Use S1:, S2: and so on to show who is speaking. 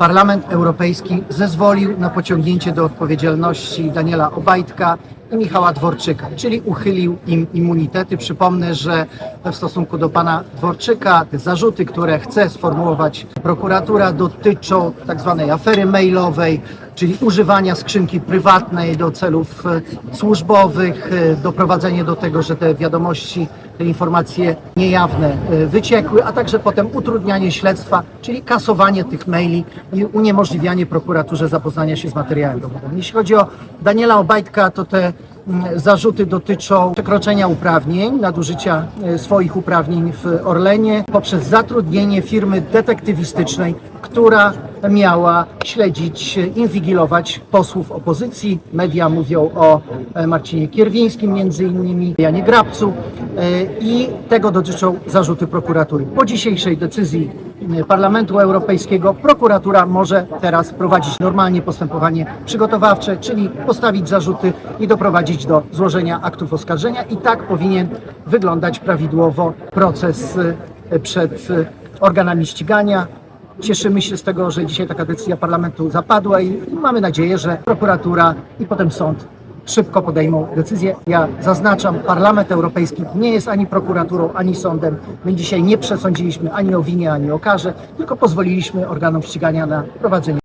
S1: Parlament Europejski zezwolił na pociągnięcie do odpowiedzialności Daniela Obajtka i Michała Dworczyka, czyli uchylił im immunitety. Przypomnę, że w stosunku do pana Dworczyka te zarzuty, które chce sformułować prokuratura dotyczą tak zwanej afery mailowej, czyli używania skrzynki prywatnej do celów e, służbowych, e, doprowadzenie do tego, że te wiadomości, te informacje niejawne e, wyciekły, a także potem utrudnianie śledztwa, czyli kasowanie tych maili i uniemożliwianie prokuraturze zapoznania się z materiałem dowodowym. Jeśli chodzi o Daniela Obajtka, to te zarzuty dotyczą przekroczenia uprawnień, nadużycia e, swoich uprawnień w Orlenie poprzez zatrudnienie firmy detektywistycznej, która miała śledzić, e, inwigilować posłów opozycji. Media mówią o e, Marcinie Kierwińskim, między innymi Janie Grabcu i tego dotyczą zarzuty prokuratury. Po dzisiejszej decyzji Parlamentu Europejskiego prokuratura może teraz prowadzić normalnie postępowanie przygotowawcze, czyli postawić zarzuty i doprowadzić do złożenia aktów oskarżenia i tak powinien wyglądać prawidłowo proces e, przed e, organami ścigania. Cieszymy się z tego, że dzisiaj taka decyzja parlamentu zapadła i mamy nadzieję, że prokuratura i potem sąd szybko podejmą decyzję. Ja zaznaczam, Parlament Europejski nie jest ani prokuraturą, ani sądem. My dzisiaj nie przesądziliśmy ani o winie, ani o karze, tylko pozwoliliśmy organom ścigania na prowadzenie